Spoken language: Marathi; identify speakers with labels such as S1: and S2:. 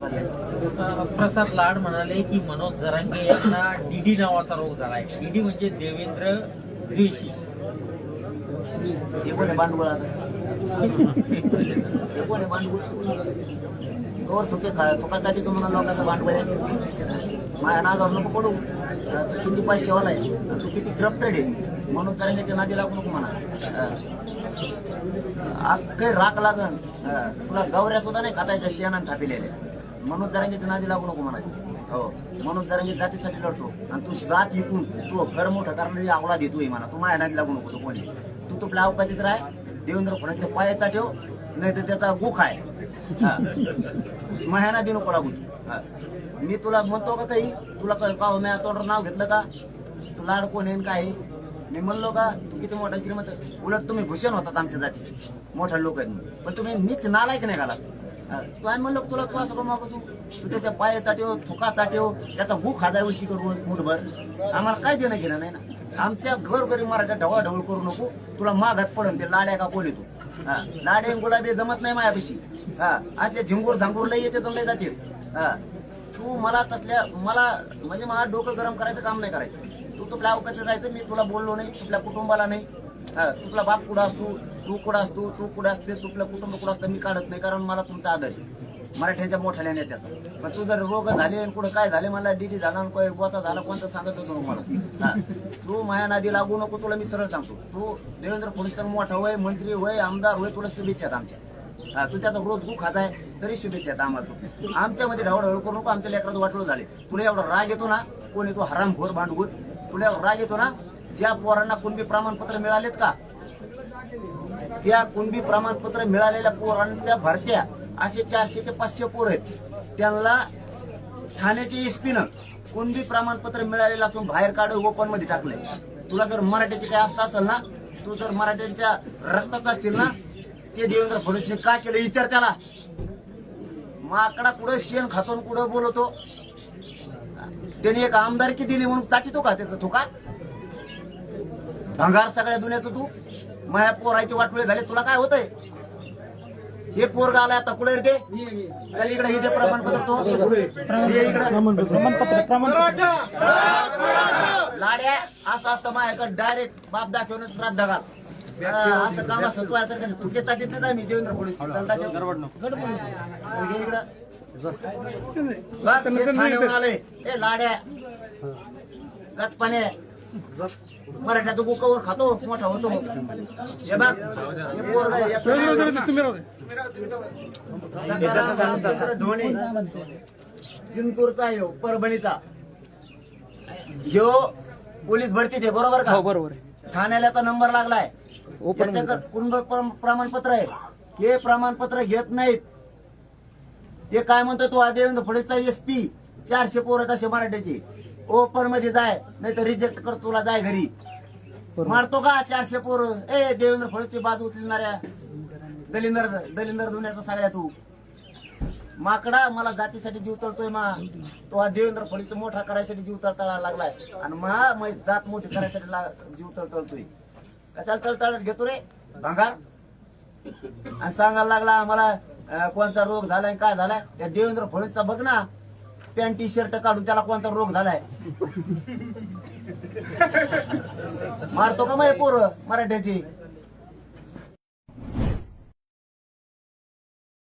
S1: प्रसाद लाड म्हणाले की मनोज जरांगे यांना डीडी नावाचा रोग झालाय. डीडी म्हणजे देवेंद्र द्वेषी
S2: हे भांडवल भांडवल. थुके खा तुकासाठी तुम्हाला लोकांचं भांडवल आहे. माझ्या नादावर नको पडू. तू किती पैसेवाला आहे? तू किती करप्टेड आहे? म्हणून तरंगाच्या नादी लागू नको म्हणा. काही राख लागन. तुला गवऱ्या सुद्धा नाही खातायच्या शेणानं थापिलेल्या. मनोज तरंगाच्या नादी लागू नको म्हणा हो मनोज जरांगे जातीसाठी लढतो. आणि तू जात विकून तू घर मोठं करणारी आवळा देतोय म्हणा. तू माझ्या नादी लागू नको तू कोणी. तू तुपल्या अवकाशात राह देवेंद्र फडणवीस पायाचा ठेव नाही तर त्याचा गुख आहे. माझ्या नादी दे नको लागू. तू. मी तुला म्हणतो का काही? तुला काय का हो, मी तोंडावर नाव घेतलं का? तू लाड कोण आहे न काय मी म्हणलो का? तू किती मोठा श्रीमंत? उलट तुम्ही भूषण होतात आमच्या जातीचे. मोठ्या लोक आहेत पण तुम्ही नीच नालायक नाही घाला तू आम्ही म्हणलो तुला? तू असं कमाव तू. त्याच्या पायाचा ठेव थुकाचा ठेव त्याचा गुख हजार उलची करू मुठभर आम्हाला काय देणं घेणं नाही ना. आमच्या घर घरी मराठ्या ढवळाढवळ करू नको. तुला माघात पडन ते लाड्या का पोली तू? हा. लाडे आणि गुलाबी जमत नाही माझ्यापाशी हा. असे झिंगूर झांगूर लई येते तर लई जाते हा. तू मला तसल्या मला म्हणजे मला डोकं गरम करायचं काम नाही करायचं. तू तुला अवकाशात राहायचं मी तुला बोललो नाही तुझ्या कुटुंबाला नाही. हा, तुला बाप कुठं असतो? तू कुठं असतो तू कुठं असते तुपलं कुटुंब कुठं असतं मी काढत नाही कारण मला तुमचा आदर आहे. मराठ्यांच्या मोठ्या नेत्याचा. पण तू जर रोग झाले आणि कुठं काय झाले मला डीडी झाला आणि झाला कोणतं सांगत होतो मला तू माया नादी लागू नको तुला मी सरळ सांगतो. तू देवेंद्र फडणवीस मोठा होय मंत्री होय आमदार होय तुला शुभेच्छा आहेत आमच्या. तू त्याचा रोज दुःख खात आहे तरी शुभेच्छा आहेत आम्हाला आमच्यामध्ये ढवळ करू नको आमच्या लेकरात वाटलं झाले. तुला एवढा राग येतो ना कोणी तो हराम घोर भांडगुट तुला एवढा राग येतो ना ज्या पोरांना कुणबी प्रमाणपत्र मिळालेत का? त्या कुणबी प्रमाणपत्र मिळालेल्या पोरांच्या भरत्या असे चारशे ते पाचशे पोर आहेत. त्यांना ठाण्याच्या एसपीनं कुणबी प्रमाणपत्र मिळालेलं असून बाहेर काढून ओपनमध्ये टाकलंय. तुला जर मराठ्याचे काय असतं असेल ना तू जर मराठ्यांच्या रक्ताचा असतील ना ते देवेंद्र फडणवीसने का केलं? विचार त्याला. माकडा कुठं शेण खातून कुठं बोलवतो त्याने एक आमदारकी दिली म्हणून चाटितो का त्याचा का भंगार सगळ्या दुनियाचं तू. माया पोरायचे वाटोळे झाले तुला काय होतंय? हे पोरग आलाय आता कुठे रे ते? इकडे हे प्रमाणपत्र तो. इकडे. लाड्या असं असतं माझ्याकडे डायरेक्ट बाप दाखवून श्राद्ध घाल हा, असं काम असतं तू असं कसं तुके ताटीत नाही मी देवेंद्र फडणवीस. चल घे इकडं. बघ, हे ठाण्याहून आलंय. ए लाड्या. गचपाने. मराठ्यात गुकावर खातो मोठा होतो. हे बघ हे पोरग आहे, एक- सकाराम ढोणे जिंतूरचा ह्यो परभणीचा. ह्यो पोलीस भरतीत आहे बरोबर का?
S3: हो बरोबर आहे.
S2: ठाण्याला नंबर लागलाय.
S3: ओपन
S2: त्याच्याकडे प्रम- प्रमाणपत्र आहे? हे प्रमाणपत्र घेत नाहीत. ते काय म्हणतो तो? हा देवेंद्र फडणवीसचा एसपी चारशे पोरं असे मराठ्याचे ओपनमध्ये जाय नाही तर रिजेक्ट कर तुला जाय घरी. मारतो का चारशे पोरं? ए देवेंद्र फडणवीसची बाजू उचलणाऱ्या दलिंदर दलिंदर धुण्याचा सगळ्या तू. माकडा मला जातीसाठी जीव तळतोय मा. तो हा देवेंद्र फडणवीस मोठा करायसाठी जीव तळतळा लागलाय. आणि मा मै जात मोठी करायसाठी जीव तळतळतोय कशाला तळतळत घेतो रे? भांगार आणि सांगायला लागला आम्हाला अं, कोणता रोग झालाय काय झालाय? त्या देवेंद्र फडणवीसचा बघ ना. पॅन्ट टी शर्ट काढून त्याला कोणता रोग झालाय? मारतो का मग पोर मराठ्याची?